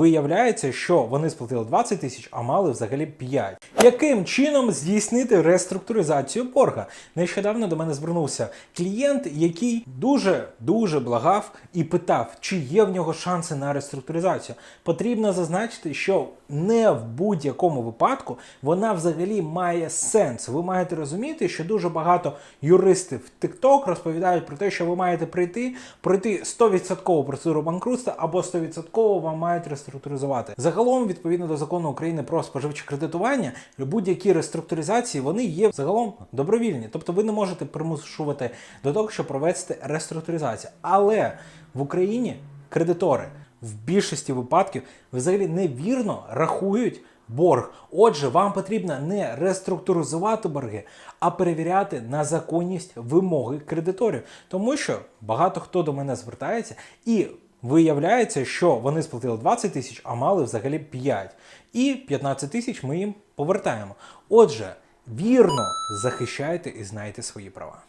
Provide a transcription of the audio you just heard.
Виявляється, що вони сплатили 20 тисяч, а мали взагалі 5. Яким чином здійснити реструктуризацію борга? Нещодавно до мене звернувся клієнт, який дуже дуже благав і питав, чи є в нього шанси на реструктуризацію. Потрібно зазначити, що не в будь-якому випадку вона взагалі має сенс. Ви маєте розуміти, що дуже багато юристів TikTok розповідають про те, що ви маєте прийти, пройти 100% процедуру банкрутства або 100% вам мають реструктуризувати. Загалом, відповідно до закону України про споживче кредитування, будь-які реструктуризації вони є загалом добровільні. Тобто ви не можете примушувати до того, щоб провести реструктуризацію. Але в Україні кредитори в більшості випадків взагалі невірно рахують борг. Отже, вам потрібно не реструктуризувати борги, а перевіряти на законність вимоги кредиторів. Тому що багато хто до мене звертається і. Виявляється, що вони сплатили 20 тисяч, а мали взагалі 5. І 15 тисяч ми їм повертаємо. Отже, вірно захищайте і знайте свої права.